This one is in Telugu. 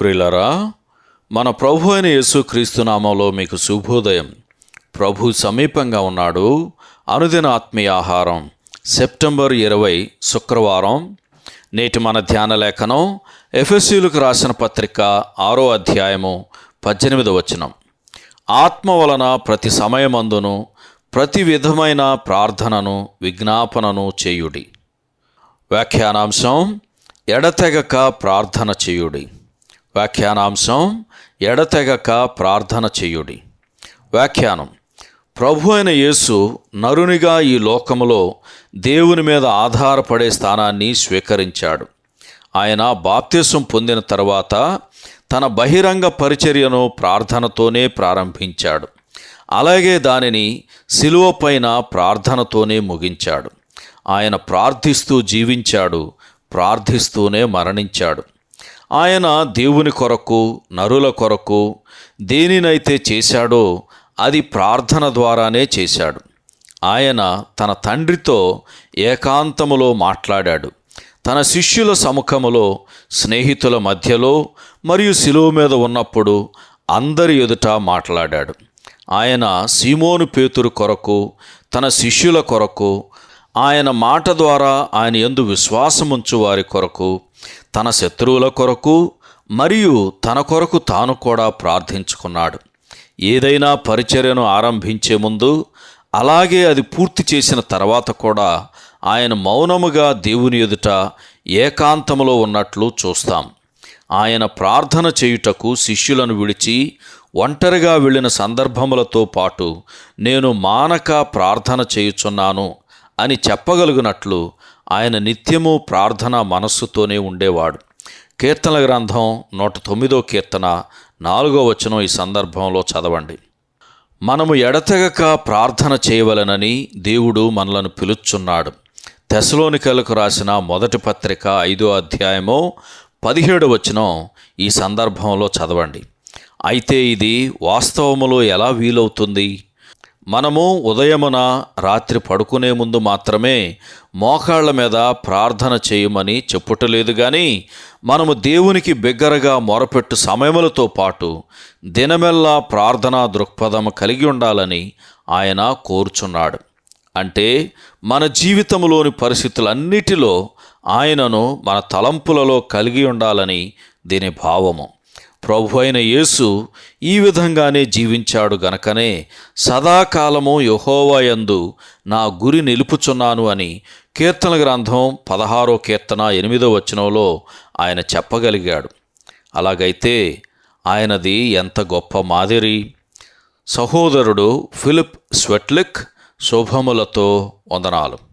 ప్రిలరా మన ప్రభు అయిన యేసుక్రీస్తు నామంలో మీకు శుభోదయం. ప్రభు సమీపంగా ఉన్నాడు. అనుదిన ఆత్మీయ ఆహారం. సెప్టెంబర్ ఇరవై శుక్రవారం. నేటి మన ధ్యాన లేఖనం ఎఫ్ఎస్యులకు రాసిన పత్రిక ఆరో అధ్యాయము పద్దెనిమిది వచనం. ఆత్మ వలన ప్రతి సమయమందును ప్రతి విధమైన ప్రార్థనను విజ్ఞాపనను చేయుడి. వ్యాఖ్యానాంశం ఎడతెగక ప్రార్థన చేయుడి. వ్యాఖ్యానాంశం ఎడతెగక ప్రార్థన చేయుడి. వ్యాఖ్యానం. ప్రభు అయిన యేసు నరునిగా ఈ లోకములో దేవుని మీద ఆధారపడే స్థానాన్ని స్వీకరించాడు. ఆయన బాప్త్యసం పొందిన తర్వాత తన బహిరంగ పరిచర్యను ప్రార్థనతోనే ప్రారంభించాడు. అలాగే దానిని శిలువపైన ప్రార్థనతోనే ముగించాడు. ఆయన ప్రార్థిస్తూ జీవించాడు ప్రార్థిస్తూనే మరణించాడు. ఆయన దేవుని కొరకు నరుల కొరకు దేనినైతే చేశాడో అది ప్రార్థన ద్వారానే చేశాడు. ఆయన తన తండ్రితో ఏకాంతములో మాట్లాడాడు. తన శిష్యుల సముఖములో స్నేహితుల మధ్యలో మరియు శిలువ మీద ఉన్నప్పుడు అందరి ఎదుట మాట్లాడాడు. ఆయన సీమోను పేతురు కొరకు తన శిష్యుల కొరకు ఆయన మాట ద్వారా ఆయన ఎందు విశ్వాసముంచు వారి కొరకు తన శత్రువుల కొరకు మరియు తన కొరకు తాను కూడా ప్రార్థించుకున్నాడు. ఏదైనా పరిచర్యను ఆరంభించే ముందు అలాగే అది పూర్తి చేసిన తర్వాత కూడా ఆయన మౌనముగా దేవుని ఎదుట ఏకాంతములో ఉన్నట్లు చూస్తాం. ఆయన ప్రార్థన చేయుటకు శిష్యులను విడిచి ఒంటరిగా వెళ్ళిన సందర్భములతో పాటు నేను మానక ప్రార్థన చేయుచున్నాను అని చెప్పగలుగునట్లు ఆయన నిత్యము ప్రార్థన మనస్సుతోనే ఉండేవాడు. కీర్తనల గ్రంథం నూట తొమ్మిదో కీర్తన నాలుగో వచనం ఈ సందర్భంలో చదవండి. మనము ఎడతెగక ప్రార్థన చేయవలనని దేవుడు మనలను పిలుచున్నాడు. తెసలోనికలకు రాసిన మొదటి పత్రిక ఐదో అధ్యాయము పదిహేడు వచనం ఈ సందర్భంలో చదవండి. అయితే ఇది వాస్తవములో ఎలా వీలవుతుంది? మనము ఉదయమున రాత్రి పడుకునే ముందు మాత్రమే మోకాళ్ళ మీద ప్రార్థన చేయమని చెప్పుటలేదు కానీ మనము దేవునికి బిగ్గరగా మొరపెట్టు సమయములతో పాటు దినమెల్లా ప్రార్థనా దృక్పథం కలిగి ఉండాలని ఆయన కోరుచున్నాడు. అంటే మన జీవితంలోని పరిస్థితులన్నిటిలో ఆయనను మన తలంపులలో కలిగి ఉండాలని దీని భావము. ప్రభు అయిన యేసు ఈ విధంగానే జీవించాడు గనకనే సదాకాలము యహోవాయందు నా గురి నిలుపుచున్నాను అని కీర్తన గ్రంథం పదహారో కీర్తన ఎనిమిదో వచనంలో ఆయన చెప్పగలిగాడు. అలాగైతే ఆయనది ఎంత గొప్ప మాదిరి! సహోదరుడు ఫిలిప్ స్వెట్లిక్ శుభములతో వందనాలు.